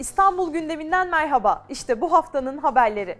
İstanbul gündeminden merhaba. İşte bu haftanın haberleri.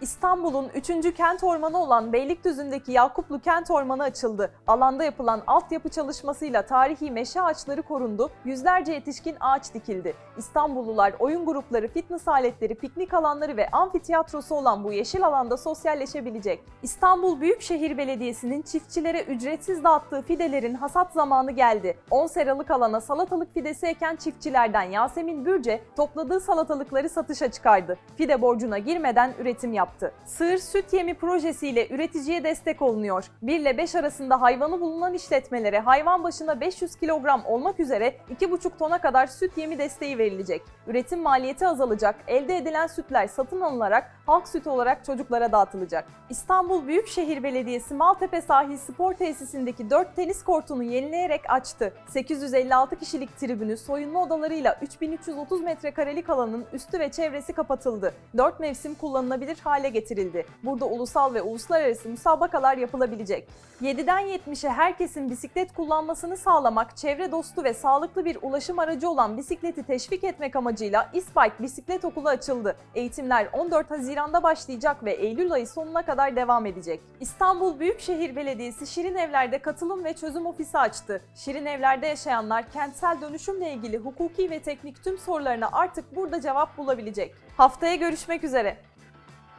İstanbul'un 3. kent ormanı olan Beylikdüzü'ndeki Yakuplu Kent Ormanı açıldı. Alanda yapılan altyapı çalışmasıyla tarihi meşe ağaçları korundu, yüzlerce yetişkin ağaç dikildi. İstanbullular oyun grupları, fitness aletleri, piknik alanları ve amfitiyatrosu olan bu yeşil alanda sosyalleşebilecek. İstanbul Büyükşehir Belediyesi'nin çiftçilere ücretsiz dağıttığı fidelerin hasat zamanı geldi. 10 seralık alana salatalık fidesi eken çiftçilerden Yasemin Bürce topladığı salatalıkları satışa çıkardı. Fide borcuna girmeden üretim yaptı. Sığır süt yemi projesiyle üreticiye destek olunuyor. 1 ile 5 arasında hayvanı bulunan işletmelere hayvan başına 500 kilogram olmak üzere 2,5 tona kadar süt yemi desteği verilecek. Üretim maliyeti azalacak, elde edilen sütler satın alınarak halk sütü olarak çocuklara dağıtılacak. İstanbul Büyükşehir Belediyesi Maltepe Sahil Spor Tesisindeki 4 tenis kortunu yenileyerek açtı. 856 kişilik tribünü soyunma odalarıyla 3330 metrekarelik alanın üstü ve çevresi kapatıldı. 4 mevsim kullanılabilir hale getirildi. Burada ulusal ve uluslararası müsabakalar yapılabilecek. 7'den 70'e herkesin bisiklet kullanmasını sağlamak, çevre dostu ve sağlıklı bir ulaşım aracı olan bisikleti teşvik etmek amacıyla İsbike Bisiklet Okulu açıldı. Eğitimler 14 Haziran'da başlayacak ve Eylül ayı sonuna kadar devam edecek. İstanbul Büyükşehir Belediyesi Şirin Evler'de katılım ve çözüm ofisi açtı. Şirin Evler'de yaşayanlar kentsel dönüşümle ilgili hukuki ve teknik tüm sorularına artık burada cevap bulabilecek. Haftaya görüşmek üzere.